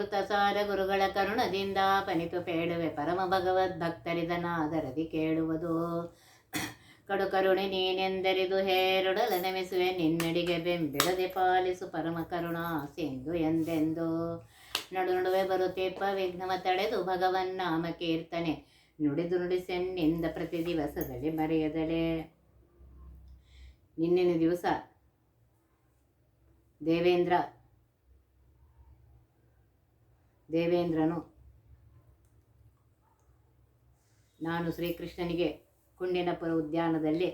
ಅಮೃತ ಸಾರ ಗುರುಗಳ ಕರುಣದಿಂದ ಪನಿತು ಪೇಡುವೆ ಪರಮ ಭಗವದ್ ಭಕ್ತರಿದನಾದರದಿ ಕೇಳುವುದು. ಕಡು ಕರುಣೆ ನೀನೆಂದರಿದು ಹೇರುಡಲ ನೆಮಿಸುವೆ, ನಿನ್ನಡಿಗೆ ಬೆಂಬಿಡದೆ ಪಾಲಿಸು ಪರಮ ಕರುಣಾ ಸಿಂಧು ಎಂದೆಂದು. ನಡು ನಡುವೆ ಬರುತ್ತೆಪ್ಪ ವಿಘ್ನವ ತಡೆದು ಭಗವನ್ ನಾಮ ಕೀರ್ತನೆ ನುಡಿದು ನುಡಿಸೆನ್ನಿಂದ ಪ್ರತಿ ದಿವಸದಲ್ಲಿ ಮರೆಯದಲೆ ನಿನ್ನಿನ ದಿವಸ ದೇವೇಂದ್ರ ದೇವೇಂದ್ರನು, ನಾನು ಶ್ರೀಕೃಷ್ಣನಿಗೆ ಕುಂಡಿನಪುರ ಉದ್ಯಾನದಲ್ಲಿ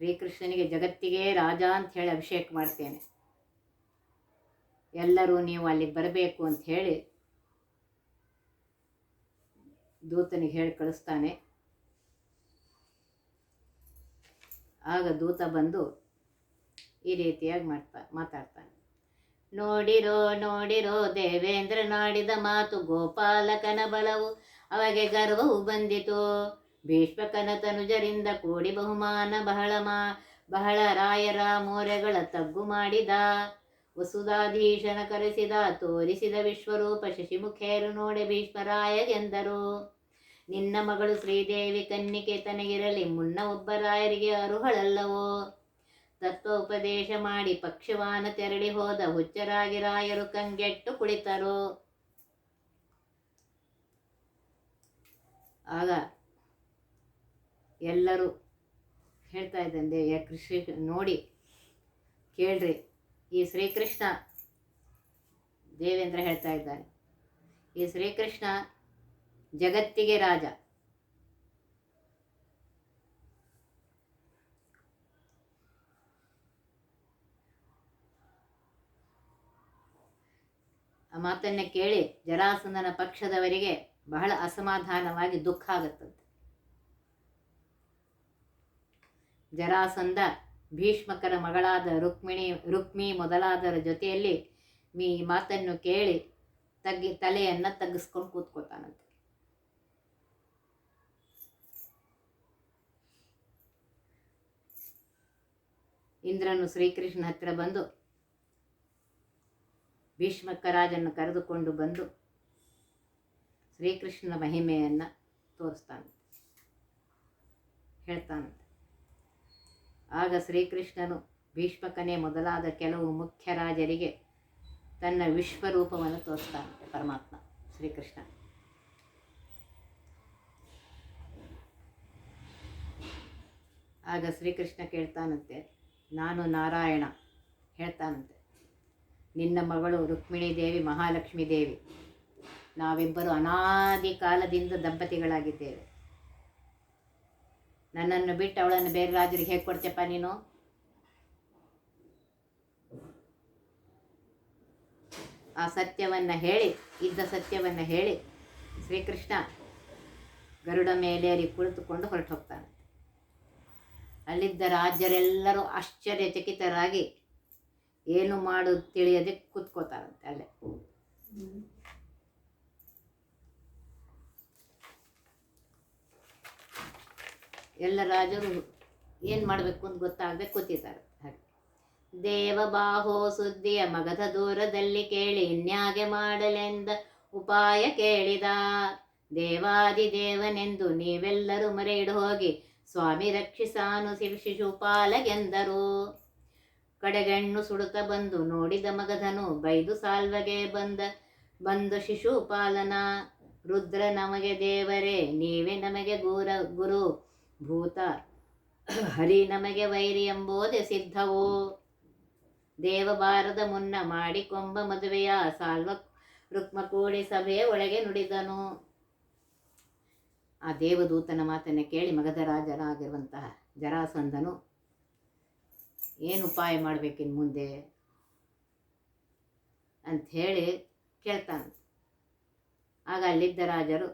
ಶ್ರೀಕೃಷ್ಣನಿಗೆ ಜಗತ್ತಿಗೆ ರಾಜ ಅಂತ ಹೇಳಿ ಅಭಿಷೇಕ ಮಾಡ್ತೇನೆ. ಎಲ್ಲರೂ ನೀವು ಅಲ್ಲಿಗೆ ಬರಬೇಕು ಅಂತ ಹೇಳಿ ದೂತನಿಗೆ ಹೇಳಿ ಕಳಿಸ್ತಾನೆ. ಆಗ ದೂತ ಬಂದು ಈ ರೀತಿಯಾಗಿ ಮಾಡ್ತಾ ಮಾತಾಡ್ತಾನೆ. ನೋಡಿರೋ ನೋಡಿರೋ ದೇವೇಂದ್ರ ನಾಡಿದ ಮಾತು ಗೋಪಾಲಕನ ಬಲವು, ಅವಗೆ ಗರ್ವವು ಬಂದಿತು. ಭೀಷ್ಮಕನ ತನುಜರಿಂದ ಕೂಡಿ ಬಹುಮಾನ ಬಹಳ ಮಾ, ಬಹಳ ರಾಯರ ಮೋರೆಗಳ ತಗ್ಗು ಮಾಡಿದ. ವಸುಧಾಧೀಶನ ಕರೆಸಿದ, ತೋರಿಸಿದ ವಿಶ್ವರೂಪ ಶಶಿಮುಖೇರು ನೋಡಿ ಭೀಷ್ಮರಾಯಗೆಂದರು ನಿನ್ನ ಮಗಳು ಶ್ರೀದೇವಿ ಕನ್ನಿಕೆ ತನಗಿರಲಿ ಮುನ್ನ ಒಬ್ಬ ರಾಯರಿಗೆ ಅರುಹಳಲ್ಲವೋ? ತತ್ವೋಪದೇಶ ಮಾಡಿ ಪಕ್ಷವಾನ ತೆರಳಿ ಹೋದ ಹುಚ್ಚರಾಗಿ ರಾಯರು ಕಂಗೆಟ್ಟು ಕುಳಿತರು. ಆಗ ಎಲ್ಲರೂ ಹೇಳ್ತಾ ಇದ್ದಂತೆ ಯಾ ಕೃಷಿ, ನೋಡಿ, ಕೇಳ್ರಿ, ಈ ಶ್ರೀಕೃಷ್ಣ ದೇವೇಂದ್ರ ಹೇಳ್ತಾ ಇದ್ದಾರೆ. ಈ ಶ್ರೀಕೃಷ್ಣ ಜಗತ್ತಿಗೆ ರಾಜ. ಆ ಮಾತನ್ನು ಕೇಳಿ ಜರಾಸಂದನ ಪಕ್ಷದವರಿಗೆ ಬಹಳ ಅಸಮಾಧಾನವಾಗಿ ದುಃಖ ಆಗುತ್ತಂತೆ. ಜರಾಸಂದ ಭೀಷ್ಮಕರ ಮಗಳಾದ ರುಕ್ಮಿಣಿ, ರುಕ್ಮಿ ಮೊದಲಾದರ ಜೊತೆಯಲ್ಲಿ ಈ ಮಾತನ್ನು ಕೇಳಿ ತಗ್ಗಿ ತಲೆಯನ್ನು ತಗ್ಗಿಸ್ಕೊಂಡು ಕೂತ್ಕೋತಾನಂತೆ ಇಂದ್ರನು ಶ್ರೀಕೃಷ್ಣ ಹತ್ರ ಬಂದು ಭೀಷ್ಮಕ ರಾಜನ್ನು ಕರೆದುಕೊಂಡು ಬಂದು ಶ್ರೀಕೃಷ್ಣನ ಮಹಿಮೆಯನ್ನು ತೋರಿಸ್ತಾನೆ ಹೇಳ್ತಾನಂತೆ. ಆಗ ಶ್ರೀಕೃಷ್ಣನು ಭೀಷ್ಮಕನೇ ಮೊದಲಾದ ಕೆಲವು ಮುಖ್ಯ ರಾಜರಿಗೆ ತನ್ನ ವಿಶ್ವರೂಪವನ್ನು ತೋರಿಸ್ತಾನಂತೆ ಪರಮಾತ್ಮ ಶ್ರೀಕೃಷ್ಣ. ಆಗ ಶ್ರೀಕೃಷ್ಣ ಕೇಳ್ತಾನಂತೆ, ನಾನು ನಾರಾಯಣ, ಹೇಳ್ತಾನಂತೆ. ನಿನ್ನ ಮಗಳು ರುಕ್ಮಿಣಿ ದೇವಿ ಮಹಾಲಕ್ಷ್ಮಿ ದೇವಿ ನಾವಿಬ್ಬರು ಅನಾದಿ ಕಾಲದಿಂದ ದಂಪತಿಗಳಾಗಿದ್ದೇವೆ. ನನ್ನನ್ನು ಬಿಟ್ಟು ಅವಳನ್ನು ಬೇರೆ ರಾಜರಿಗೆ ಹೇಗೆ ಕೊಡ್ತೇಪ್ಪ ನೀನು? ಆ ಸತ್ಯವನ್ನು ಹೇಳಿ, ಇದ್ದ ಸತ್ಯವನ್ನು ಹೇಳಿ ಶ್ರೀಕೃಷ್ಣ ಗರುಡ ಮೇಲೇರಿ ಕುಳಿತುಕೊಂಡು ಹೊರಟು ಹೋಗ್ತಾನೆ ಅಲ್ಲಿದ್ದ ರಾಜರೆಲ್ಲರೂ ಆಶ್ಚರ್ಯಚಕಿತರಾಗಿ ಏನು ಮಾಡೋದು ತಿಳಿಯದೆ ಕೂತ್ಕೋತಾರಂತೆ ಅಲ್ಲೇ. ಎಲ್ಲ ರಾಜರು ಏನು ಮಾಡಬೇಕು ಅಂತ ಗೊತ್ತಾಗದೆ ಕೂತಿದ್ದಾರೆ. ಹಾಗೆ. ದೇವಬಾಹೋ ಸುದ್ದಿಯ ಮಗಧ ದೂರದಲ್ಲಿ ಕೇಳಿ ಇನ್ಯಾಗೆ ಮಾಡಲೆಂದ ಉಪಾಯ ಕೇಳಿದ. ದೇವಾದಿ ದೇವನೆಂದು ನೀವೆಲ್ಲರೂ ಮರೆಯಿಡು ಹೋಗಿ ಸ್ವಾಮಿ ರಕ್ಷಿಸಾನು ಶಿಶುಪಾಲ ಶಿಶುಪಾಲಗೆಂದರು ಕಡೆಗಣ್ಣು ಸುಡುತ್ತ ಬಂದು ನೋಡಿದ ಮಗಧನು, ಬೈದು ಸಾಲ್ವಗೆ ಬಂದ ಬಂದ ಶಿಶುಪಾಲನ ರುದ್ರ ನಮಗೆ ದೇವರೇ, ನೀವೇ ನಮಗೆ ಗುರ, ಗುರು, ಭೂತ, ಹರಿ ನಮಗೆ ವೈರಿ ಎಂಬುದೇ ಸಿದ್ಧವೋ? ದೇವಬಾರದ ಮುನ್ನ ಮಾಡಿಕೊಂಬ ಮದುವೆಯ ಸಾಲ್ವ ರುಕ್ಮಕೋಡಿ ಸಭೆಯ ಒಳಗೆ ನುಡಿದನು. ಆ ದೇವದೂತನ ಮಾತನ್ನು ಕೇಳಿ ಮಗಧ ಜರಾಸಂದನು ಏನು ಉಪಾಯ ಮಾಡಬೇಕಿನ್ ಮುಂದೆ? ಅಂಥೇಳಿ ಕೇಳ್ತಾನೆ. ಆಗ ಅಲ್ಲಿದ್ದ ರಾಜರು,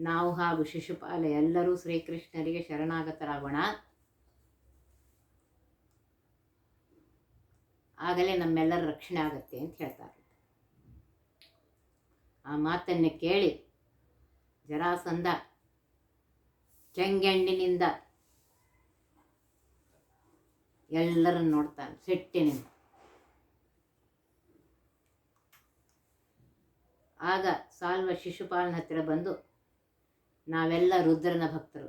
ನಾವು ಹಾಗೂ ಶಿಶುಪಾಲ ಎಲ್ಲರೂ ಶ್ರೀಕೃಷ್ಣರಿಗೆ ಶರಣಾಗತರಾಗೋಣ. ಆಗಲೇ ನಮ್ಮೆಲ್ಲರ ರಕ್ಷಣೆ ಆಗುತ್ತೆ ಅಂತ ಹೇಳ್ತಾರೆ. ಆ ಮಾತನ್ನು ಕೇಳಿ ಜರಾಸಂಧ ಕೆಂಗೆಣ್ಣಿನಿಂದ ಎಲ್ಲರನ್ನು ನೋಡ್ತಾನೆ ಸೆಟ್ಟಿನಿಂದ ಆಗ ಸಾಲ್ವ ಶಿಶುಪಾಲನ ಹತ್ತಿರ ಬಂದು, ನಾವೆಲ್ಲ ರುದ್ರನ ಭಕ್ತರು.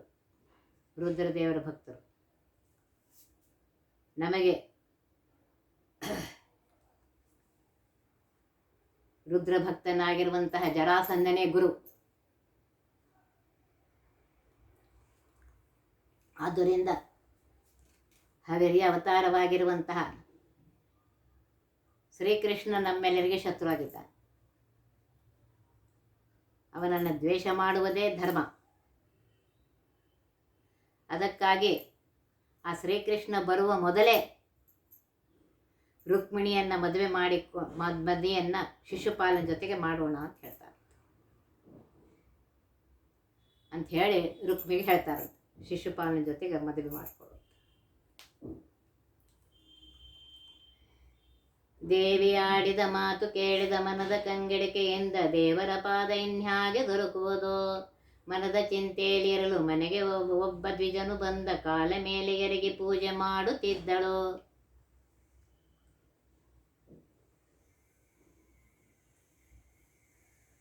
ರುದ್ರದೇವರ ಭಕ್ತರು. ನಮಗೆ ರುದ್ರಭಕ್ತನಾಗಿರುವಂತಹ ಜರಾಸಂದನೇ ಗುರು. ಆದ್ದರಿಂದ ಹವೆರಿಯ ಅವತಾರವಾಗಿರುವಂತಹ ಶ್ರೀಕೃಷ್ಣ ನಮ್ಮೆಲ್ಲರಿಗೆ ಶತ್ರುವಾಗಿದ್ದ ಅವನನ್ನು ದ್ವೇಷ ಮಾಡುವುದೇ ಧರ್ಮ. ಅದಕ್ಕಾಗಿ ಆ ಶ್ರೀಕೃಷ್ಣ ಬರುವ ಮೊದಲೇ ರುಕ್ಮಿಣಿಯನ್ನು ಮದುವೆ ಮಾಡಿ ಮದುವೆಯನ್ನು ಶಿಶುಪಾಲನ ಜೊತೆಗೆ ಮಾಡೋಣ ಅಂತ ಹೇಳ್ತಾರೆ. ಅಂತ ಹೇಳಿ ರುಕ್ಮಿಣಿಗೆ ಹೇಳ್ತಾರೆ. ಶಿಶುಪಾಲನ ಜೊತೆಗೆ ಮದುವೆ ಮಾಡಿಕೊಳ್ಳು ದೇವಿ ಆಡಿದ ಮಾತು ಕೇಳಿದ ಮನದ ಕಂಗೆಡಿಕೆಯಿಂದ ದೇವರ ಪಾದ ಇನ್ಯಾಗೆ ದೊರಕುವುದು? ಮನದ ಚಿಂತೆಯಲ್ಲಿರಲು ಮನೆಗೆ ಒಬ್ಬ ದ್ವಿಜನು ಬಂದ ಕಾಲ ಮೇಲೆ ಎರಗಿ ಪೂಜೆ ಮಾಡುತ್ತಿದ್ದಳು.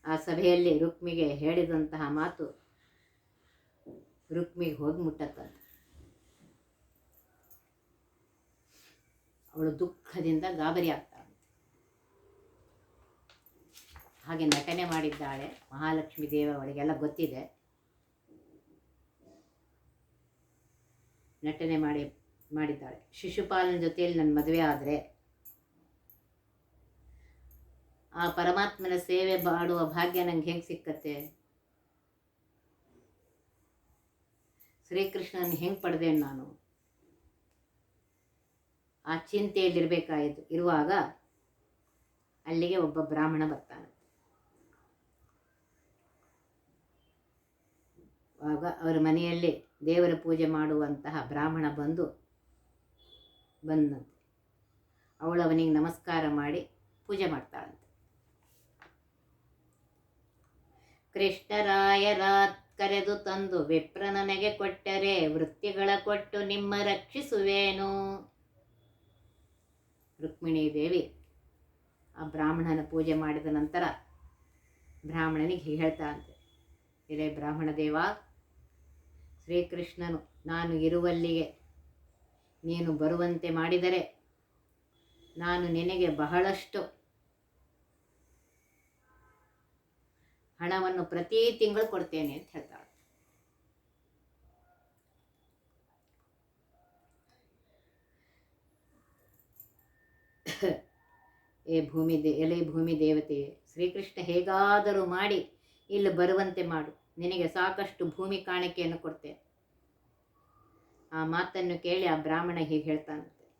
ಆ ಸಭೆಯಲ್ಲಿ ರುಕ್ಮಿಗೆ ಹೇಳಿದಂತಹ ಮಾತು ರುಕ್ಮಿಗೆ ಹೋಗಿ ಮುಟ್ಟತ್ತಂತ. ಅವಳು ದುಃಖದಿಂದ ಗಾಬರಿ ಹಾಗೆ ನಟನೆ ಮಾಡಿದ್ದಾಳೆ ಮಹಾಲಕ್ಷ್ಮಿ ದೇವ ಅವಳಿಗೆಲ್ಲ ಗೊತ್ತಿದೆ. ನಟನೆ ಮಾಡಿ, ಮಾಡಿದ್ದಾಳೆ. ಶಿಶುಪಾಲನ ಜೊತೆಯಲ್ಲಿ ನನ್ನ ಮದುವೆ ಆದರೆ ಆ ಪರಮಾತ್ಮನ ಸೇವೆ ಮಾಡುವ ಭಾಗ್ಯ ನಂಗೆ ಹೆಂಗೆ ಸಿಕ್ಕತ್ತೆ? ಶ್ರೀಕೃಷ್ಣನ ಹೆಂಗೆ ಪಡೆದೆ ನಾನು? ಆ ಚಿಂತೆಯಲ್ಲಿರಬೇಕಾಯಿತು. ಇರುವಾಗ ಅಲ್ಲಿಗೆ ಒಬ್ಬ ಬ್ರಾಹ್ಮಣ ಬರ್ತಾನೆ. ಆಗ ಅವರ ಮನೆಯಲ್ಲಿ ದೇವರ ಪೂಜೆ ಮಾಡುವಂತಹ ಬ್ರಾಹ್ಮಣ ಬಂದು ಬಂದಂತೆ. ಅವಳು ಅವನಿಗೆ ನಮಸ್ಕಾರ ಮಾಡಿ ಪೂಜೆ ಮಾಡ್ತಾಳಂತೆ. ಕೃಷ್ಣರಾಯರ ಕರೆದು ತಂದು, ವಿಪ್ರ ನನಗೆ ಕೊಟ್ಟರೆ ವೃತ್ತಿಗಳ ಕೊಟ್ಟು ನಿಮ್ಮ ರಕ್ಷಿಸುವೇನು. ರುಕ್ಮಿಣಿ ದೇವಿ ಆ ಬ್ರಾಹ್ಮಣನ ಪೂಜೆ ಮಾಡಿದ ನಂತರ ಬ್ರಾಹ್ಮಣನಿಗೆ ಹೇಳ್ತಾ ಅಂತೆ ಇರೇ ಬ್ರಾಹ್ಮಣ ದೇವ ಶ್ರೀಕೃಷ್ಣನು, ನಾನು ಇರುವಲ್ಲಿಗೆ ನೀನು ಬರುವಂತೆ ಮಾಡಿದರೆ ನಾನು ನಿನಗೆ ಬಹಳಷ್ಟು ಹಣವನ್ನು ಪ್ರತಿ ತಿಂಗಳು ಕೊಡ್ತೇನೆ ಅಂತ ಹೇಳ್ತಾಳೆ. ಏ ಭೂಮಿ ದೇ, ಎಲೆ ಭೂಮಿ ದೇವತೆ, ಶ್ರೀಕೃಷ್ಣ ಹೇಗಾದರೂ ಮಾಡಿ ಇಲ್ಲಿ ಬರುವಂತೆ ಮಾಡು. ನಿನಗೆ ಸಾಕಷ್ಟು ಭೂಮಿ ಕಾಣಿಕೆಯನ್ನು ಕೊಡ್ತೇನೆ. ಆ ಮಾತನ್ನು ಕೇಳಿ ಆ ಬ್ರಾಹ್ಮಣ ಹೀಗೆ ಹೇಳ್ತಾನಂತೆ.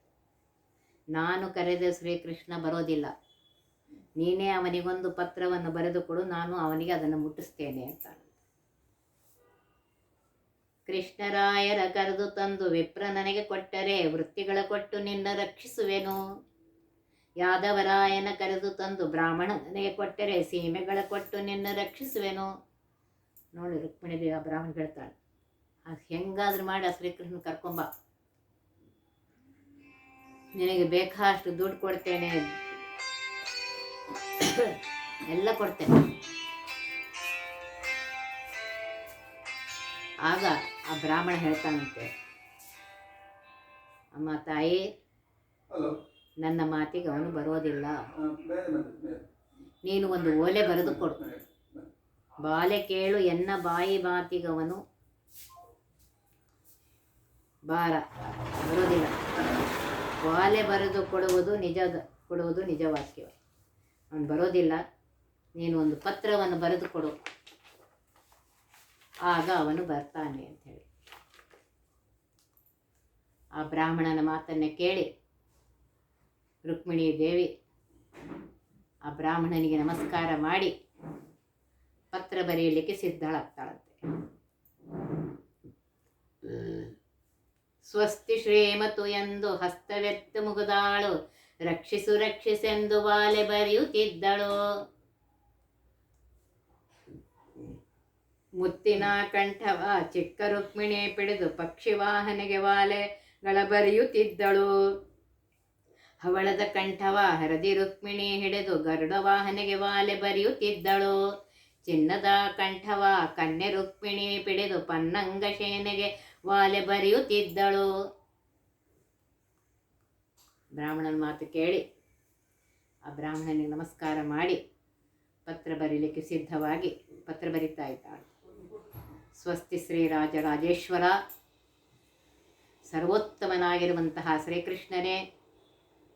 ನಾನು ಕರೆದ ಶ್ರೀಕೃಷ್ಣ ಬರೋದಿಲ್ಲ. ನೀನೇ ಅವನಿಗೊಂದು ಪತ್ರವನ್ನು ಬರೆದುಕೊಡು, ನಾನು ಅವನಿಗೆ ಅದನ್ನು ಮುಟ್ಟಿಸ್ತೇನೆ ಅಂತ ಕೃಷ್ಣರಾಯರ ಕರೆದು ತಂದು ವಿಪ್ರ ನನಗೆ ಕೊಟ್ಟರೆ ವೃತ್ತಿಗಳ ಕೊಟ್ಟು ನಿನ್ನ ರಕ್ಷಿಸುವೆನು. ಯಾದವರಾಯನ ಕರೆದು ತಂದು ಬ್ರಾಹ್ಮಣ ನನಗೆ ಕೊಟ್ಟರೆ ಸೀಮೆಗಳ ಕೊಟ್ಟು ನಿನ್ನ ರಕ್ಷಿಸುವೆನು. ನೋಡಿ ರುಕ್ಮಿಣಿ ದೇವ ಬ್ರಾಹ್ಮಣ ಹೇಳ್ತಾಳೆ. ಅದು ಹೆಂಗಾದ್ರೂ ಮಾಡಿ ಆ ಶ್ರೀಕೃಷ್ಣ ಕರ್ಕೊಂಬ ನಿನಗೆ ಬೇಕಾಷ್ಟು ದುಡ್ಡು ಕೊಡ್ತೇನೆ. ಎಲ್ಲ ಕೊಡ್ತೇನೆ. ಆಗ ಆ ಬ್ರಾಹ್ಮಣ ಹೇಳ್ತಾನಂತೆ ಅಮ್ಮ ತಾಯಿ ನನ್ನ ಮಾತಿಗೆ ಅವನು ಬರೋದಿಲ್ಲ. ನೀನು ಒಂದು ಓಲೆ ಬರೆದು ಕೊಡು. ಬಾಲೆ ಕೇಳು ಎನ್ನ ಬಾಯಿ ಮಾತಿಗವನು? ಬಾರ ಬರೋದಿಲ್ಲ ಬಾಲೆ ಬರೆದು ಕೊಡುವುದು ನಿಜದ ಕೊಡುವುದು ನಿಜ ವಾಕ್ಯ ಅವನು ಬರೋದಿಲ್ಲ ನೀನು ಒಂದು ಪತ್ರವನ್ನು ಬರೆದು ಕೊಡು. ಆಗ ಅವನು ಬರ್ತಾನೆ ಅಂತ ಹೇಳಿ. ಆ ಬ್ರಾಹ್ಮಣನ ಮಾತನ್ನು ಕೇಳಿ, ರುಕ್ಮಿಣಿ ದೇವಿ, ಆ ಬ್ರಾಹ್ಮಣನಿಗೆ ನಮಸ್ಕಾರ ಮಾಡಿ ಪತ್ರ ಬರೆಯಲಿಕ್ಕೆ ಸಿದ್ಧಳಾಗ್ತಾಳಂತೆ. ಸ್ವಸ್ತಿ ಶ್ರೀಮತು ಎಂದು ಹಸ್ತವೆತ್ತು ಮುಗುದಾಳು, ರಕ್ಷಿಸು ರಕ್ಷಿಸೆಂದು ವಾಲೆ ಬರೆಯುತ್ತಿದ್ದಳು. ಮುತ್ತಿನ ಕಂಠವ ಚಿಕ್ಕ ರುಕ್ಮಿಣಿ ಪಿಡಿದು ಪಕ್ಷಿ ವಾಹನೆಗೆ ವಾಲೆಗಳ ಬರೆಯುತ್ತಿದ್ದಳು. ಹವಳದ ಕಂಠವ ಹರದಿ ರುಕ್ಮಿಣಿ ಹಿಡಿದು ಗರುಡ ವಾಹನೆಗೆ ವಾಲೆ ಬರೆಯುತ್ತಿದ್ದಳು. ಚಿನ್ನದ ಕಂಠವ ಕನ್ಯೆ ರುಕ್ಮಿಣಿ ಪಿಡಿದು ಪನ್ನಂಗ ಸೇನೆಗೆ ವಾಲೆ ಬರೆಯುತ್ತಿದ್ದಳು. ಬ್ರಾಹ್ಮಣನ ಮಾತು ಕೇಳಿ, ಆ ಬ್ರಾಹ್ಮಣನಿಗೆ ನಮಸ್ಕಾರ ಮಾಡಿ, ಪತ್ರ ಬರೀಲಿಕ್ಕೆ ಸಿದ್ಧವಾಗಿ ಪತ್ರ ಬರಿತಾ ಇದ್ದಾಳೆ. ಸ್ವಸ್ತಿ ಶ್ರೀ ರಾಜರಾಜೇಶ್ವರ, ಸರ್ವೋತ್ತಮನಾಗಿರುವಂತಹ ಶ್ರೀಕೃಷ್ಣನೇ,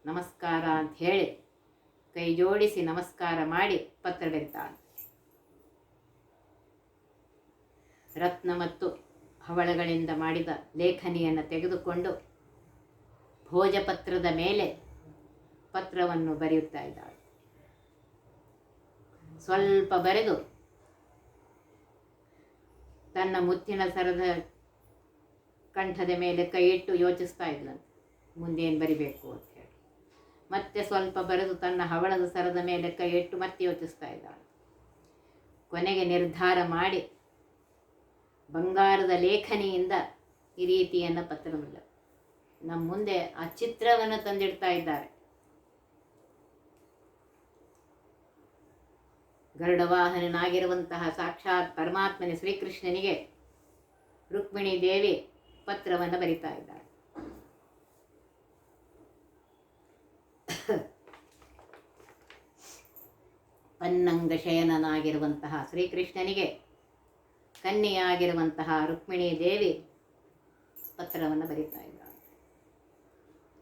ನಮಸ್ಕಾರ ಅಂತ ಹೇಳಿ ಕೈ ಜೋಡಿಸಿ ನಮಸ್ಕಾರ ಮಾಡಿ ಪತ್ರ ಬರಿತಾಳೆ. ರತ್ನ ಮತ್ತು ಹವಳಗಳಿಂದ ಮಾಡಿದ ಲೇಖನಿಯನ್ನು ತೆಗೆದುಕೊಂಡು ಭೋಜಪತ್ರದ ಮೇಲೆ ಪತ್ರವನ್ನು ಬರೆಯುತ್ತಾ ಇದ್ದಾಳೆ. ಸ್ವಲ್ಪ ಬರೆದು ತನ್ನ ಮುತ್ತಿನ ಸರದ ಕಂಠದ ಮೇಲೆ ಕೈಯಿಟ್ಟು ಯೋಚಿಸ್ತಾ ಇದ್ಲಂತೆ ಮುಂದೇನು ಬರಿಬೇಕು ಅಂತ ಮತ್ತೆ ಸ್ವಲ್ಪ ಬರೆದು ತನ್ನ ಹವಳದ ಸರದ ಮೇಲೆ ಕೈಯಿಟ್ಟು ಮತ್ತೆ ಯೋಚಿಸ್ತಾ ಇದ್ದಾಳೆ. ಕೊನೆಗೆ ನಿರ್ಧಾರ ಮಾಡಿ ಬಂಗಾರದ ಲೇಖನಿಯಿಂದ ಈ ರೀತಿಯನ್ನು ಪತ್ರ ಬರೆದ ನಮ್ಮ ಮುಂದೆ ಆ ಚಿತ್ರವನ್ನು ತಂದಿಡ್ತಾ ಇದ್ದಾರೆ. ಗರುಡವಾಹನನಾಗಿರುವಂತಹ ಸಾಕ್ಷಾತ್ ಪರಮಾತ್ಮನ ಶ್ರೀಕೃಷ್ಣನಿಗೆ ರುಕ್ಮಿಣಿ ದೇವಿ ಪತ್ರವನ್ನು ಬರಿತಾ ಇದ್ದಾರೆ. ಪನ್ನಂಗ ಶಯನನಾಗಿರುವಂತಹ ಶ್ರೀಕೃಷ್ಣನಿಗೆ ಕನ್ಯೆಯಾಗಿರುವಂತಹ ರುಕ್ಮಿಣಿ ದೇವಿ ಪತ್ರವನ್ನು ಬರೀತಾ ಇದ್ದಾಳೆ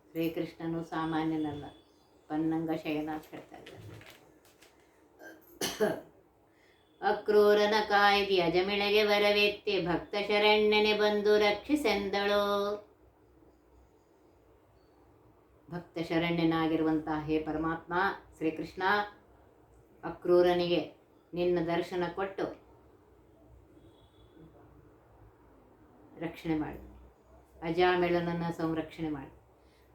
ಶ್ರೀಕೃಷ್ಣನು ಸಾಮಾನ್ಯನಲ್ಲ, ಪನ್ನಂಗ ಶಯನ ಹೇಳ್ತಾ ಇದ್ದಾರೆ ಅಕ್ರೂರನ ಕಾಯ್ದಿ ಅಜಮಿಳೆಗೆ ಬರವೆತ್ತಿ ಭಕ್ತ ಶರಣ್ಯನೆ ಬಂದು ರಕ್ಷಿಸೆಂದಳು. ಭಕ್ತ ಶರಣ್ಯನಾಗಿರುವಂತಹ ಹೇ ಪರಮಾತ್ಮ ಶ್ರೀಕೃಷ್ಣ, ಅಕ್ರೂರನಿಗೆ ನಿನ್ನ ದರ್ಶನ ಕೊಟ್ಟು ರಕ್ಷಣೆ ಮಾಡಿ. ಅಜಾಮೇಳನನ್ನು ಸಂರಕ್ಷಣೆ ಮಾಡಿ.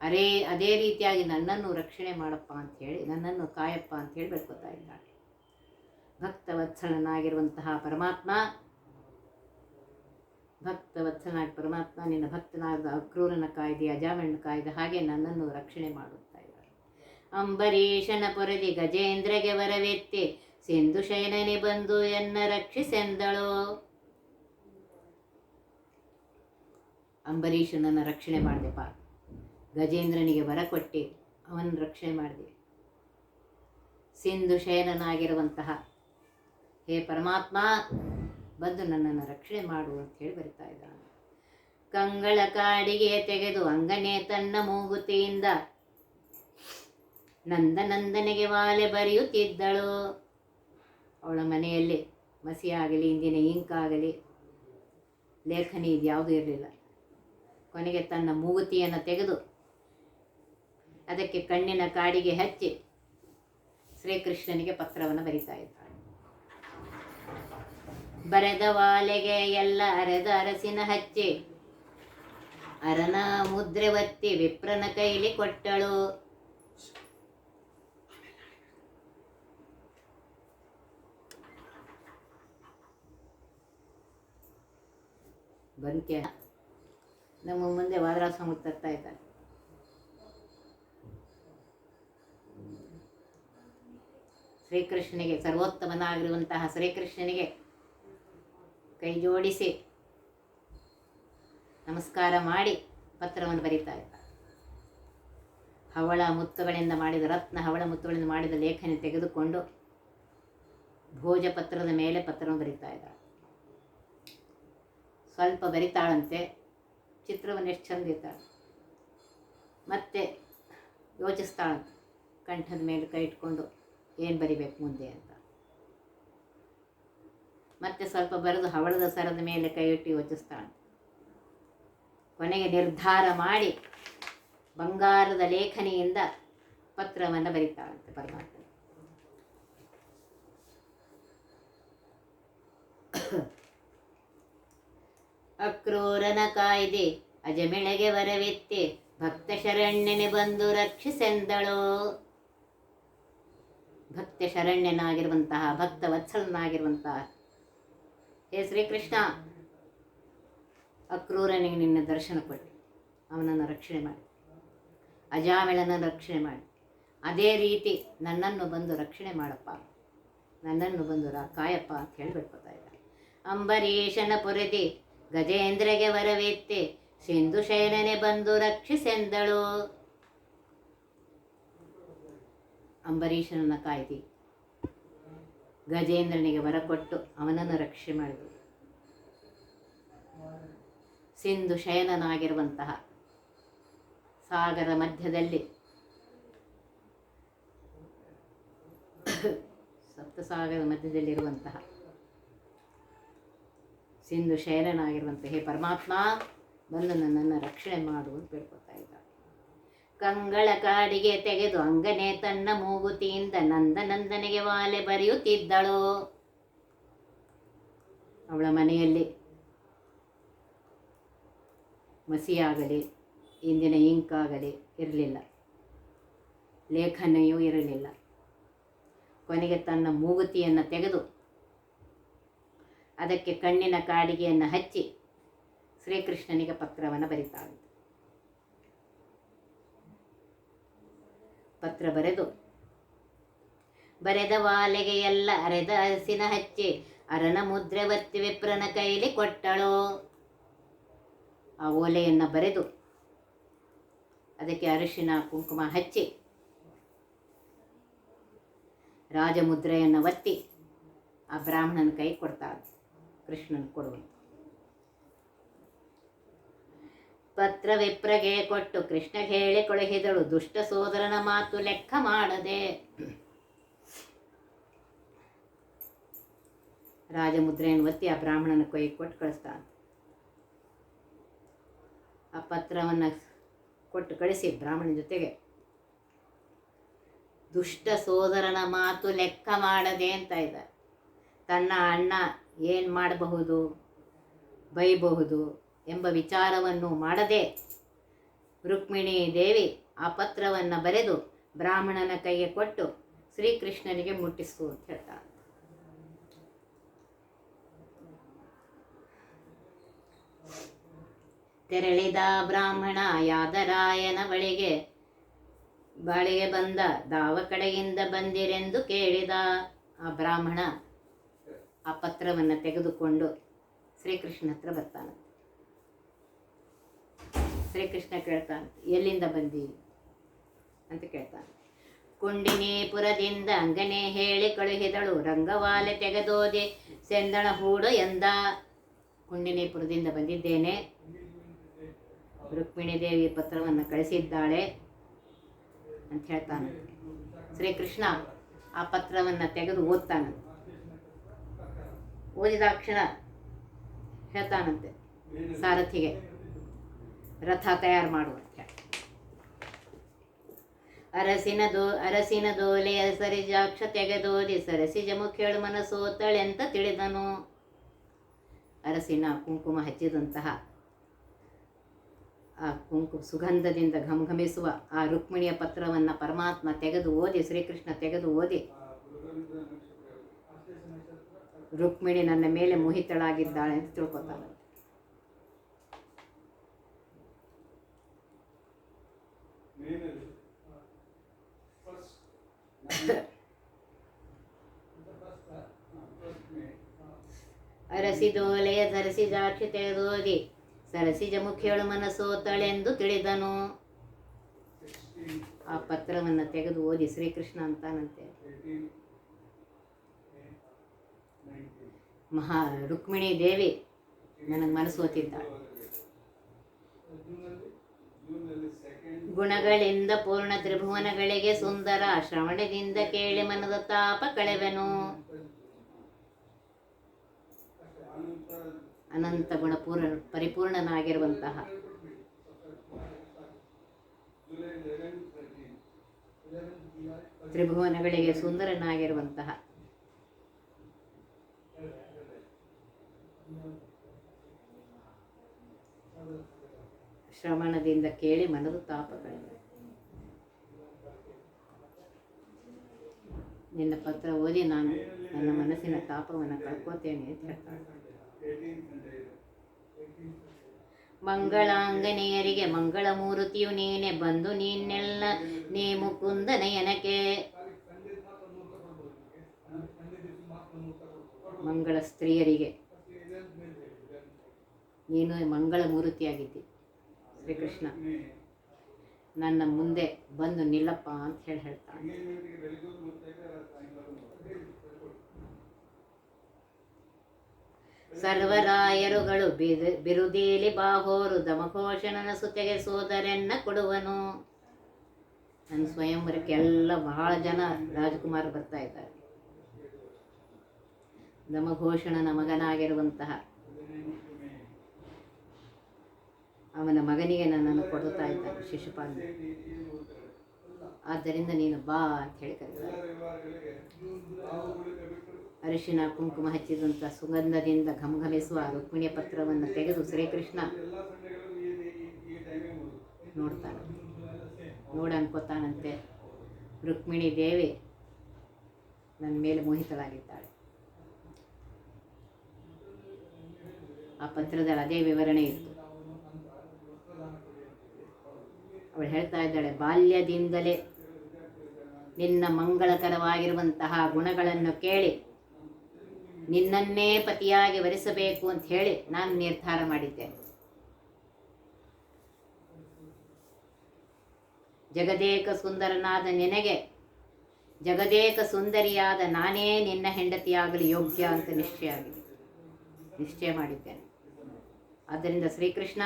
ಅರೇ, ಅದೇ ರೀತಿಯಾಗಿ ನನ್ನನ್ನು ರಕ್ಷಣೆ ಮಾಡಪ್ಪ ಅಂತ ಹೇಳಿ, ನನ್ನನ್ನು ಕಾಯಪ್ಪ ಅಂತ ಹೇಳಿ ಬೇಡ್ಕೊತಾ ಇದ್ದಾಳೆ ಭಕ್ತವತ್ಸಲನಾಗಿರುವಂತಹ ಪರಮಾತ್ಮ, ಭಕ್ತವತ್ಸಲನಾಗಿ ಪರಮಾತ್ಮ, ನಿನ್ನ ಭಕ್ತನಾದ ಅಕ್ರೂರನ ಕಾಯ್ದೆ ಅಜಾಮಣ್ಣ ಕಾಯ್ದೆ ಹಾಗೆ ನನ್ನನ್ನು ರಕ್ಷಣೆ ಮಾಡುತ್ತಾ ಇದ್ದಾಳೆ ಅಂಬರೀಷನ ಪೊರೆದಿ ಗಜೇಂದ್ರಗೆ ವರವೆತ್ತಿ, ಸಿಂಧು ಶಯನನೆ ಬಂದು ಎನ್ನ ರಕ್ಷಿಸೆಂದಳು. ಅಂಬರೀಷನನ್ನು ರಕ್ಷಣೆ ಮಾಡಿದೆಪ್ಪ ಗಜೇಂದ್ರನಿಗೆ ವರ ಕೊಟ್ಟೆ, ಅವನ ರಕ್ಷಣೆ ಮಾಡಿದೆ. ಸಿಂಧು ಶಯನನಾಗಿರುವಂತಹ ಹೇ ಪರಮಾತ್ಮ, ಬಂದು ನನ್ನನ್ನು ರಕ್ಷಣೆ ಮಾಡು ಅಂತ ಹೇಳಿ ಬರಿತಾ ಇದ್ದಾನೆ. ಕಂಗಳ ಕಾಡಿಗೆ ತೆಗೆದು ಅಂಗನೆ ತನ್ನ ಮೂಗುತಿಯಿಂದ ನಂದನಂದನಿಗೆ ವಾಲೆ ಬರೆಯುತ್ತಿದ್ದಳು. ಅವಳ ಮನೆಯಲ್ಲಿ ಮಸಿಯಾಗಲಿ ಇಂದಿನ ಇಂಕಾಗಲಿ ಲೇಖನಿ ಇದ್ಯಾವುದೂ ಇರಲಿಲ್ಲ. ಕೊನೆಗೆ ತನ್ನ ಮೂಗುತಿಯನ್ನು ತೆಗೆದು ಅದಕ್ಕೆ ಕಣ್ಣಿನ ಕಾಡಿಗೆ ಹಚ್ಚಿ ಶ್ರೀಕೃಷ್ಣನಿಗೆ ಪತ್ರವನ್ನು ಬರಿತಾ ಇದ್ದಾಳೆ. ಬರೆದ ವಾಲೆಗೆ ಎಲ್ಲ ಅರೆದ ಅರಸಿನ ಹಚ್ಚಿ ಅರನ ಮುದ್ರೆ ಒತ್ತಿ ವಿಪ್ರನ ಕೈಲಿ ಕೊಟ್ಟಳು. ಬಂತ್ಯ? ನಮ್ಮ ಮುಂದೆ ವಾದರಾಸ ತರ್ತಾ ಇದ್ದಾರೆ. ಶ್ರೀಕೃಷ್ಣನಿಗೆ ಸರ್ವೋತ್ತಮನಾಗಿರುವಂತಹ ಶ್ರೀಕೃಷ್ಣನಿಗೆ ಕೈ ಜೋಡಿಸಿ ನಮಸ್ಕಾರ ಮಾಡಿ ಪತ್ರವನ್ನು ಬರೀತಾ ಇದ್ದ ಹವಳ ಮುತ್ತುಗಳಿಂದ ಮಾಡಿದ ರತ್ನ, ಹವಳ ಮುತ್ತುಗಳಿಂದ ಮಾಡಿದ ಲೇಖನ ತೆಗೆದುಕೊಂಡು ಭೋಜಪತ್ರದ ಮೇಲೆ ಪತ್ರವನ್ನು ಬರೀತಾ ಇದ್ದಾಳೆ ಸ್ವಲ್ಪ ಬರಿತಾಳಂತೆ ಚಿತ್ರವನ್ನು ಎಷ್ಟು ಚಂದ ಮತ್ತೆ ಯೋಚಿಸ್ತಾಳೆ ಕಂಠದ ಮೇಲೆ ಕೈ ಇಟ್ಕೊಂಡು ಏನು ಬರಿಬೇಕು ಮುಂದೆ ಅಂತ. ಮತ್ತೆ ಸ್ವಲ್ಪ ಬರೆದು ಹವಳದ ಸರದ ಮೇಲೆ ಕೈ ಇಟ್ಟು ಯೋಚಿಸ್ತಾಳೆ ಕೊನೆಗೆ ನಿರ್ಧಾರ ಮಾಡಿ ಬಂಗಾರದ ಲೇಖನಿಯಿಂದ ಪತ್ರವನ್ನು ಬರೀತಾಳಂತೆ ಪರಮಾತ್ಮ. ಅಕ್ರೂರನ ಕಾಯ್ದೆ, ಅಜಮಿಳೆಗೆ ವರವಿತ್ತೆ, ಭಕ್ತ ಶರಣ್ಯನೆ ಬಂದು ರಕ್ಷಿಸೆಂದಳು. ಭಕ್ತ ಶರಣ್ಯನಾಗಿರುವಂತಹ, ಭಕ್ತ ವತ್ಸಲನಾಗಿರುವಂತಹ ಹೇ ಶ್ರೀಕೃಷ್ಣ, ಅಕ್ರೂರನಿಗೆ ನಿನ್ನ ದರ್ಶನ ಕೊಟ್ಟು ಅವನನ್ನು ರಕ್ಷಣೆ ಮಾಡಿ, ಅಜಾಮಿಳನ ರಕ್ಷಣೆ ಮಾಡಿ. ಅದೇ ರೀತಿ ನನ್ನನ್ನು ಬಂದು ರಕ್ಷಣೆ ಮಾಡಪ್ಪ, ನನ್ನನ್ನು ಬಂದು ರಾ, ಕಾಯಪ್ಪ ಅಂತ ಹೇಳಬೇಕು ಅಂಬರೀಷನ ಪುರದಿ ಗಜೇಂದ್ರಗೆ ವರವೇತ್ತೆ, ಸಿಂಧು ಶೈಲನೆ ಬಂದು ರಕ್ಷಿಸೆಂದಳು. ಅಂಬರೀಷನನ್ನು ಕಾಯ್ದಿ. ಗಜೇಂದ್ರನಿಗೆ ವರ ಕೊಟ್ಟು ಅವನನ್ನು ರಕ್ಷೆ ಮಾಡಿದಳು ಸಿಂಧು ಶಯನನಾಗಿರುವಂತಹ ಸಾಗರ ಮಧ್ಯದಲ್ಲಿ ಸಪ್ತಸಾಗರ ಮಧ್ಯದಲ್ಲಿರುವಂತಹ ಸಿಂಧು ಶಯನನಾಗಿರುವಂತಹ ಹೇ ಪರಮಾತ್ಮ ಬಂದು ನನ್ನನ್ನು ರಕ್ಷಣೆ ಮಾಡು ಅಂತ ಬೇಡ್ಕೊತಾ ಇದ್ದ ಕಂಗಳ ಕಾಡಿಗೆ ತೆಗೆದು ಅಂಗನೆ ತನ್ನ ಮೂಗುತಿಯಿಂದ ನಂದನಂದನಿಗೆ ವಾಲೆ ಬರೆಯುತ್ತಿದ್ದಳು. ಅವಳ ಮನೆಯಲ್ಲಿ ಮಸಿಯಾಗಲಿ, ಇಂದಿನ ಇಂಕಾಗಲಿ ಇರಲಿಲ್ಲ. ಲೇಖನೆಯೂ ಇರಲಿಲ್ಲ. ಕೊನೆಗೆ ತನ್ನ ಮೂಗುತಿಯನ್ನು ತೆಗೆದು ಅದಕ್ಕೆ ಕಣ್ಣಿನ ಕಾಡಿಗೆಯನ್ನು ಹಚ್ಚಿ ಶ್ರೀಕೃಷ್ಣನಿಗೆ ಪತ್ರವನ್ನು ಬರಿತಾಳೆ. ಪತ್ರ ಬರೆದು, ಬರೆದ ವಾಲೆಗೆ ಎಲ್ಲ ಅರೆದ ಹಸಿನ ಹಚ್ಚಿ ಅರನ ಮುದ್ರೆ ಒತ್ತಿ ವಿಪ್ರನ ಕೈಲಿ ಕೊಟ್ಟಳು. ಆ ಓಲೆಯನ್ನು ಬರೆದು ಅದಕ್ಕೆ ಅರಿಶಿನ ಕುಂಕುಮ ಹಚ್ಚಿ ರಾಜಮುದ್ರೆಯನ್ನು ಒತ್ತಿ ಆ ಬ್ರಾಹ್ಮಣನ ಕೈ ಕೊಡ್ತಾಳೆ. ಕೃಷ್ಣನ ಕೊಡುವಂತ ಪತ್ರ ವಿಪ್ರಗೆ ಕೊಟ್ಟು ಕೃಷ್ಣ ಹೇಳಿ ಕೊಳಹಿದಳು, ದುಷ್ಟ ಸೋದರನ ಮಾತು ಲೆಕ್ಕ ಮಾಡದೆ. ರಾಜಮುದ್ರೆಯನ್ನು ಒತ್ತಿ ಆ ಬ್ರಾಹ್ಮಣನ ಕೊಯ್ಯಿ ಕೊಟ್ಟು ಕಳಿಸ್ತಾನೆ. ಆ ಪತ್ರವನ್ನು ಕೊಟ್ಟು ಕಳಿಸಿ ಬ್ರಾಹ್ಮಣನ ಜೊತೆಗೆ. ದುಷ್ಟ ಸೋದರನ ಮಾತು ಲೆಕ್ಕ ಮಾಡದೆ ಅಂತ ಇದ್ದಾರೆ. ತನ್ನ ಅಣ್ಣ ಏನು ಮಾಡಬಹುದು? ಬೈಬಹುದು ಎಂಬ ವಿಚಾರವನ್ನು ಮಾಡದೆ ರುಕ್ಮಿಣಿ ದೇವಿ ಆ ಪತ್ರವನ್ನು ಬರೆದು ಬ್ರಾಹ್ಮಣನ ಕೈಗೆ ಕೊಟ್ಟು ಶ್ರೀಕೃಷ್ಣನಿಗೆ ಮುಟ್ಟಿಸು ಅಂತ ಹೇಳ್ತಾಳೆ. ತೆರಳಿದ ಬ್ರಾಹ್ಮಣ ಯಾದರಾಯನ ಬಳಿಗೆ ಬಾಳಿಗೆ ಬಂದ ದಾವ ಕಡೆಯಿಂದ ಬಂದಿರೆಂದು ಕೇಳಿದ ಆ ಬ್ರಾಹ್ಮಣ ಆ ಪತ್ರವನ್ನು ತೆಗೆದುಕೊಂಡು ಶ್ರೀಕೃಷ್ಣ ಹತ್ರ ಬರ್ತಾನೆ. ಶ್ರೀಕೃಷ್ಣ ಕೇಳ್ತಾನೆ, ಎಲ್ಲಿಂದ ಬಂದಿ? ಅಂತ ಕೇಳ್ತಾನೆ. ಕುಂಡಿನೀಪುರದಿಂದ ಅಂಗನೆ ಹೇಳಿ ಕಳುಹಿದಳು, ರಂಗವಾಲೆ ತೆಗೆದೋದೆ, ಸೆಂದಣ ಹೂಡು ಎಂದ. ಕುಂಡಿನೀಪುರದಿಂದ ಬಂದಿದ್ದೇನೆ. ರುಕ್ಮಿಣಿ ದೇವಿ ಪತ್ರವನ್ನು ಕಳಿಸಿದ್ದಾಳೆ ಅಂತ ಹೇಳ್ತಾನೆ. ಶ್ರೀಕೃಷ್ಣ ಆ ಪತ್ರವನ್ನು ತೆಗೆದು ಓದ್ತಾನೆ ಓದಿದಾಕ್ಷಣ ಹೇಳ್ತಾನಂತೆ ಸಾರಥಿಗೆ. ರಥ ತಯಾರು ಮಾಡು ಅರಸಿನ ಹೇಳಿ. ಅರಸಿನ ದೋಲೆಯ ಸರಿಜಾಕ್ಷ ತೆಗೆದೋದಿ ಸರಸಿಜ ಮುಖೇಳು ಅಂತ ತಿಳಿದನು. ಅರಸಿನ ಕುಂಕುಮ ಹಚ್ಚಿದಂತಹ ಆ ಕುಂಕು ಸುಗಂಧದಿಂದ ಘಮಘಮಿಸುವ ಆ ರುಕ್ಮಿಣಿಯ ಪತ್ರವನ್ನು ಪರಮಾತ್ಮ ತೆಗೆದು ಓದಿ, ಶ್ರೀಕೃಷ್ಣ ತೆಗೆದು ಓದಿ ರುಕ್ಮಿಣಿ ನನ್ನ ಮೇಲೆ ಮೋಹಿತಳಾಗಿದ್ದಾಳೆ ಅಂತ ತಿಳ್ಕೊತಾಳೆ. ಅರಸಿದೋಲೆಯ ಸರಸಿಜಾಕ್ಷಿ ತೆಗೆದೋಗಿ ಸರಸಿಜ ಮುಖಿಯಳು ಮನಸೋತಳೆಂದು ತಿಳಿದನು. ಆ ಪತ್ರವನ್ನು ತೆಗೆದು ಓದಿ ಶ್ರೀಕೃಷ್ಣ ಅಂತಾನಂತೆ ಮಹಾ ರುಕ್ಮಿಣಿ ದೇವಿ ನನಗೆ ಮನಸ್ಸೋತಿದ್ದಾಳೆ ಗುಣಗಳಿಂದ ಪೂರ್ಣ ತ್ರಿಭುವನಗಳಿಗೆ ಸುಂದರ ಶ್ರವಣದಿಂದ ಕೇಳಿ ಮನದ ತಾಪ ಕಳೆವೆನು. ಅನಂತ ಗುಣಪೂರ್ಣ ಪರಿಪೂರ್ಣನಾಗಿರುವಂತಹ ತ್ರಿಭುವನಗಳಿಗೆ ಸುಂದರನಾಗಿರುವಂತಹ ಶ್ರವಣದಿಂದ ಕೇಳಿ ಮನದು ತಾಪಗಳಿವೆ ನಿನ್ನ ಪತ್ರ ಓದಿ ನಾನು ನನ್ನ ಮನಸ್ಸಿನ ತಾಪವನ್ನು ಕಳ್ಕೋತೇನೆ ಅಂತ ಮಂಗಳಾಂಗನೆಯರಿಗೆ ಮಂಗಳ ಮೂರ್ತಿಯು ನೀನೆ, ಬಂದು ನೀನ್ನೆಲ್ಲ ನೀ ಮುಕುಂದ ಮಂಗಳ ಸ್ತ್ರೀಯರಿಗೆ ನೀನು ಮಂಗಳ ಮೂರ್ತಿಯಾಗಿದ್ದಿ ಶ್ರೀಕೃಷ್ಣ. ನನ್ನ ಮುಂದೆ ಬಂದು ನಿಲ್ಲಪ್ಪ ಅಂತ ಹೇಳಿ ಹೇಳ್ತಾನೆ ಸರ್ವರಾಯರುಗಳು ಬಿರು, ಬಿರುದೀಲಿ ಬಾಹೋರು ದಮಘೋಷಣನ ಸುತೆಗೆ ಸೋದರನ್ನ ಕೊಡುವನು. ನನ್ನ ಸ್ವಯಂವರಕ್ಕೆ ಎಲ್ಲ ಬಹಳ ಜನ ರಾಜಕುಮಾರ್ ಬರ್ತಾ ಇದ್ದಾರೆ. ದಮಘೋಷಣನ ಮಗನಾಗಿರುವಂತಹ ಅವನ ಮಗನಿಗೆ ನನ್ನನ್ನು ಕೊಡುತ್ತಾ ಇದ್ದಾನೆ ಶಿಶುಪಾಲ ಆದ್ದರಿಂದ ನೀನು ಬಾ ಅಂತ ಹೇಳಿ ಕರೀತಾರೆ ಅರಿಶಿನ ಕುಂಕುಮ ಹಚ್ಚಿದಂಥ ಸುಗಂಧದಿಂದ ಘಮಘಮಿಸುವ ರುಕ್ಮಿಣಿಯ ಪತ್ರವನ್ನು ತೆಗೆದು ಶ್ರೀಕೃಷ್ಣ ನೋಡ್ತಾನೆ. ನೋಡ ಅನ್ಕೋತಾನಂತೆ ರುಕ್ಮಿಣಿ ದೇವಿ ನನ್ನ ಮೇಲೆ ಮೋಹಿತಳಾಗಿದ್ದಾಳೆ. ಆ ಪತ್ರದಲ್ಲಿ ಅದೇ ವಿವರಣೆ ಇತ್ತು. ಅವಳು ಹೇಳ್ತಾ ಇದ್ದಾಳೆ, ಬಾಲ್ಯದಿಂದಲೇ ನಿನ್ನ ಮಂಗಳಕರವಾಗಿರುವಂತಹ ಗುಣಗಳನ್ನು ಕೇಳಿ, ನಿನ್ನನ್ನೇ ಪತಿಯಾಗಿ ವರಿಸಬೇಕು ಅಂತ ಹೇಳಿ ನಾನು ನಿರ್ಧಾರ ಮಾಡಿದ್ದೆ ಜಗದೇಕ ಸುಂದರನಾದ ನಿನಗೆ, ಜಗದೇಕ ಸುಂದರಿಯಾದ ನಾನೇ ನಿನ್ನ ಹೆಂಡತಿಯಾಗಲು ಯೋಗ್ಯ ಅಂತ ನಿಶ್ಚಯ ಆಗಿದೆ. ನಿಶ್ಚಯ ಮಾಡಿದ್ದೇನೆ. ಆದ್ದರಿಂದ ಶ್ರೀಕೃಷ್ಣ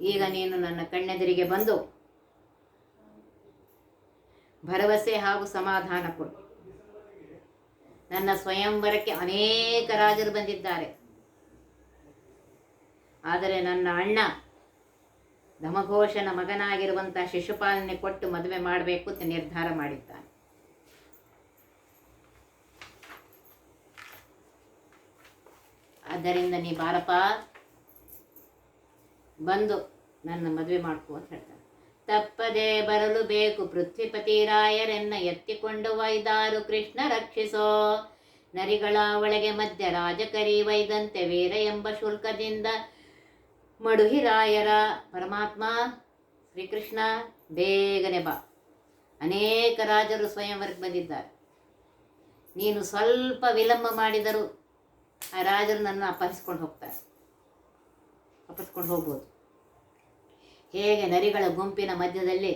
ಈಗ ನೀನು ನನ್ನ ಕಣ್ಣೆದುರಿಗೆ ಬಂದು ಭರವಸೆ ಹಾಗೂ ಸಮಾಧಾನ ಕೊಡು. ನನ್ನ ಸ್ವಯಂವರಕ್ಕೆ ಅನೇಕ ರಾಜರು ಬಂದಿದ್ದಾರೆ. ಆದರೆ ನನ್ನ ಅಣ್ಣ ಧಮಘೋಷನ ಮಗನಾಗಿರುವಂಥ ಶಿಶುಪಾಲನೆ ಕೊಟ್ಟು ಮದುವೆ ಮಾಡಬೇಕು ಅಂತ ನಿರ್ಧಾರ ಮಾಡಿದ್ದಾನೆ. ಆದ್ದರಿಂದ ನೀ ಬಾರಪ್ಪ ಬಂದು ನನ್ನ ಮದುವೆ ಮಾಡ್ಕೊ ಅಂತ ಹೇಳ್ತಾನೆ. ತಪ್ಪದೆ ಬರಲು ಬೇಕು, ಪೃಥ್ವಿಪತಿ ರಾಯರೆನ್ನ ಎತ್ತಿಕೊಂಡು ವೈದಾರು ಕೃಷ್ಣ ರಕ್ಷಿಸೋ. ನರಿಗಳ ಒಳಗೆ ಮಧ್ಯ ರಾಜಕರಿ ವೈದಂತೆ ವೀರ ಎಂಬ ಶುಲ್ಕದಿಂದ ಮಡುಹಿರಾಯರ ಪರಮಾತ್ಮ, ಶ್ರೀಕೃಷ್ಣ, ಬೇಗನೆ ಬಾ. ಅನೇಕ ರಾಜರು ಸ್ವಯಂವರಕ್ಕೆ ಬಂದಿದ್ದಾರೆ. ನೀನು ಸ್ವಲ್ಪ ವಿಳಂಬ ಮಾಡಿದರೂ ಆ ರಾಜರು ನನ್ನ ಅಪಹರಿಸ್ಕೊಂಡು ಹೋಗ್ತಾರೆ. ಅಪಹರಿಸ್ಕೊಂಡು ಹೋಗ್ಬೋದು. ಹೇಗೆ ನರಿಗಳ ಗುಂಪಿನ ಮಧ್ಯದಲ್ಲಿ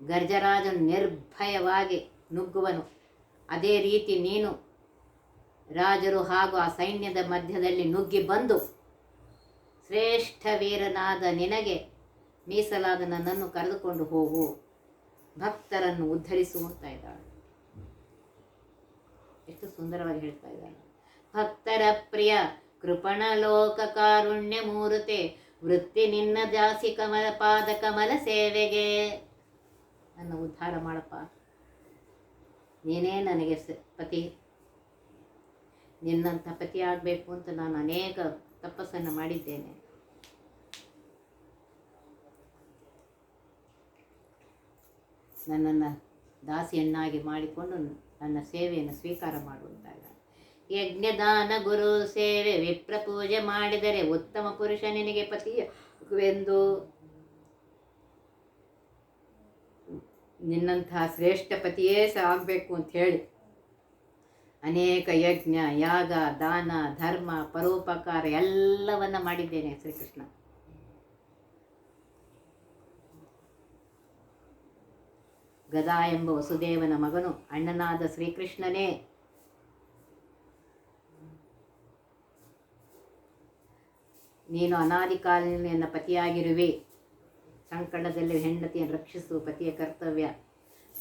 ಗರ್ಜರಾಜನು ನಿರ್ಭಯವಾಗಿ ನುಗ್ಗುವನು, ಅದೇ ರೀತಿ ನೀನು ರಾಜರು ಹಾಗೂ ಆ ಸೈನ್ಯದ ಮಧ್ಯದಲ್ಲಿ ನುಗ್ಗಿ ಬಂದು ಶ್ರೇಷ್ಠ ವೀರನಾದ ನಿನಗೆ ಮೀಸಲಾದ ನನ್ನನ್ನು ಕರೆದುಕೊಂಡು ಹೋಗು. ಭಕ್ತರನ್ನು ಉದ್ಧರಿಸು ಅಂತ ಇದ್ದಾಳೆ. ಎಷ್ಟು ಸುಂದರವಾಗಿ ಹೇಳ್ತಾ ಇದ್ದಾಳೆ. ಭಕ್ತರ ಪ್ರಿಯ ಕೃಪಣ ಲೋಕ ಕಾರುಣ್ಯ ಮೂರುತೆ ವೃತ್ತಿ ನಿನ್ನ ದಾಸಿ ಕಮಲ, ಪಾದ ಕಮಲ ಸೇವೆಗೆ. ನನ್ನ ಉದ್ಧಾರ ಮಾಡಪ್ಪ. ನೀನೇ ನನಗೆ ಪತಿ. ನಿನ್ನಂಥ ಪತಿ ಆಗಬೇಕು ಅಂತ ನಾನು ಅನೇಕ ತಪಸ್ಸನ್ನು ಮಾಡಿದ್ದೇನೆ. ನನ್ನನ್ನು ದಾಸಿಯನ್ನಾಗಿ ಮಾಡಿಕೊಂಡು ನನ್ನ ಸೇವೆಯನ್ನು ಸ್ವೀಕಾರ ಮಾಡುವಂತಾಗ. ಯಜ್ಞದಾನ ಗುರು ಸೇವೆ, ವಿಪ್ರ ಪೂಜೆ ಮಾಡಿದರೆ ಉತ್ತಮ ಪುರುಷ ನಿನಗೆ ಪತಿಯವೆಂದು ನಿನ್ನಂತಹ ಶ್ರೇಷ್ಠ ಪತಿಯೇ ಸಹ ಆಗಬೇಕು ಅಂತ ಹೇಳಿ. ಅನೇಕ ಯಜ್ಞ, ಯಾಗ, ದಾನ, ಧರ್ಮ, ಪರೋಪಕಾರ ಎಲ್ಲವನ್ನ ಮಾಡಿದ್ದೇನೆ ಶ್ರೀಕೃಷ್ಣ. ಗದಾ ಎಂಬ ವಸುದೇವನ ಮಗನು ಅಣ್ಣನಾದ ಶ್ರೀಕೃಷ್ಣನೇ. ನೀನು ಅನಾದಿ ಕಾಲಿನ ಪತಿಯಾಗಿರುವೆ. ಸಂಕಟದಲ್ಲಿ ಹೆಂಡತಿಯನ್ನು ರಕ್ಷಿಸು ಪತಿಯ ಕರ್ತವ್ಯ.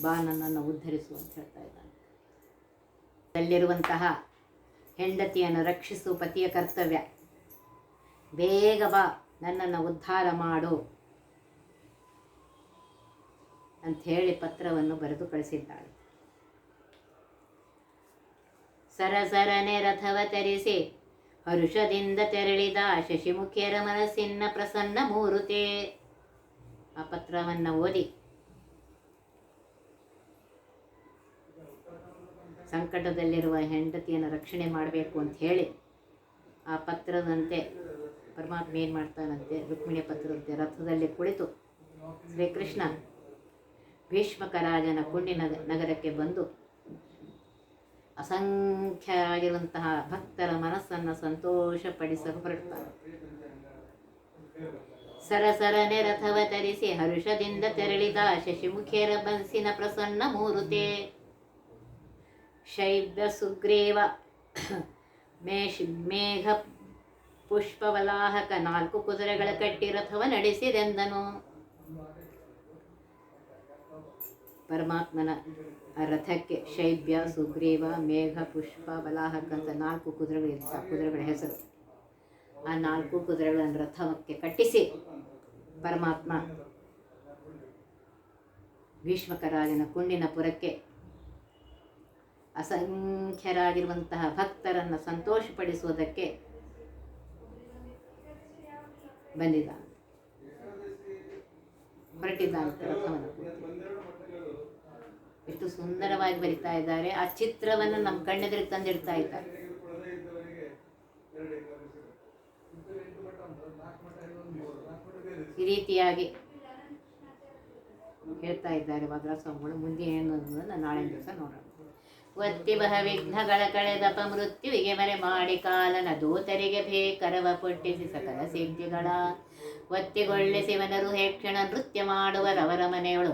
ಬಾ, ನನ್ನನ್ನು ಉದ್ಧರಿಸು ಅಂತ ಹೇಳ್ತಾ ಇದ್ದಾನೆ. ಅಲ್ಲಿರುವಂತಹ ಹೆಂಡತಿಯನ್ನು ರಕ್ಷಿಸು ಪತಿಯ ಕರ್ತವ್ಯ. ಬೇಗ ಬಾ, ನನ್ನನ್ನು ಉದ್ಧಾರ ಮಾಡು ಅಂಥೇಳಿ ಪತ್ರವನ್ನು ಬರೆದು ಕಳಿಸಿದ್ದಾಳೆ. ಸರಸರನೆ ರಥವ ತರಿಸಿ ಹರುಷದಿಂದ ತೆರಳಿದ ಶಶಿಮುಖಿಯರ ಮನಸ್ಸಿನ ಪ್ರಸನ್ನ ಮೂರುತೆ. ಆ ಪತ್ರವನ್ನು ಓದಿ. ಸಂಕಟದಲ್ಲಿರುವ ಹೆಂಡತಿಯನ್ನು ರಕ್ಷಣೆ ಮಾಡಬೇಕು ಅಂತ ಹೇಳಿ ಆ ಪತ್ರದಂತೆ ಪರಮಾತ್ಮ ಏನು ಮಾಡ್ತಾನಂತೆ? ರುಕ್ಮಿಣಿ ಪತ್ರದಂತೆ ರಥದಲ್ಲಿ ಕುಳಿತು ಶ್ರೀಕೃಷ್ಣ ಭೀಷ್ಮಕ ರಾಜನ ಕುಂಡಿನ ನಗರಕ್ಕೆ ಬಂದು ಅಸಂಖ್ಯರಾಗಿರುವಂತಹ ಭಕ್ತರ ಮನಸ್ಸನ್ನು ಸಂತೋಷಪಡಿಸಲು ಹೊರಡ್ತಾನೆ ಸರಸರನೆ ರಥವ ತರಿಸಿ ಹರುಷದಿಂದ ತೆರಳಿದ ಶಶಿಮುಖೇರ ಬನ್ಸಿನ ಪ್ರಸನ್ನ ಮೂರುತೆ. ಶೈಬ್ದ ಸುಗ್ರೀವ ಮೇಷ್ ಮೇಘ ಪುಷ್ಪವಲಾಹಕ ನಾಲ್ಕು ಕುದುರೆಗಳ ಕಟ್ಟಿ ರಥವ ನಡೆಸಿದೆಂದನು. ಪರಮಾತ್ಮನ ರಥಕ್ಕೆ ಶೈಬ್ಯ, ಸುಗ್ರೀವ, ಮೇಘ, ಪುಷ್ಪ ಬಲಾಹಕ ಅಂತ ನಾಲ್ಕು ಕುದುರೆಗಳು ಇರ್ತ ಕುದುರೆಗಳ ಹೆಸರು ಆ ನಾಲ್ಕು ಕುದುರೆಗಳನ್ನು ರಥಕ್ಕೆ ಕಟ್ಟಿಸಿ ಪರಮಾತ್ಮ ಭೀಷ್ಮಕರಾಜನ ಕುಂಡಿನ ಪುರಕ್ಕೆ ಅಸಂಖ್ಯರಾಗಿರುವಂತಹ ಭಕ್ತರನ್ನು ಸಂತೋಷಪಡಿಸುವುದಕ್ಕೆ ಬಂದಿದ್ದಾನೆ ಹೊರಟಿದ್ದಾನೆ ರಥವನ್ನು. ಎಷ್ಟು ಸುಂದರವಾಗಿ ಬರಿತಾ ಇದ್ದಾರೆ. ಆ ಚಿತ್ರವನ್ನು ನಮ್ಮ ಕಣ್ಣೆದುರಿಗೆ ತಂದಿಡ್ತಾ ಇದ್ದಾರೆ. ಈ ರೀತಿಯಾಗಿ ಹೇಳ್ತಾ ಇದ್ದಾರೆ ಭದ್ರಾಸ್ವಾಮಿಗಳು. ಮುಂದೆ ಏನು ಅನ್ನೋದನ್ನ ನಾಳೆ ದಿವಸ ನೋಡೋಣ. ಒತ್ತಿ ಬಹ ವಿಘ್ನಗಳ ಕಳೆದಪ ಮೃತ್ಯುವಿಗೆ ಮರೆ ಮಾಡಿ ಕಾಲನ ದೂತರಿಗೆ ಬೇಕರವ ಪೊಟ್ಟಿಸಿ ಸಕಲ ಸಿದ್ಧಿಗಳ. ಒತ್ತಿಗೊಳ್ಳಿಸಿವನರು ಹೇಕ್ಷಣ ನೃತ್ಯ ಮಾಡುವರವರ ಮನೆಯೊಳು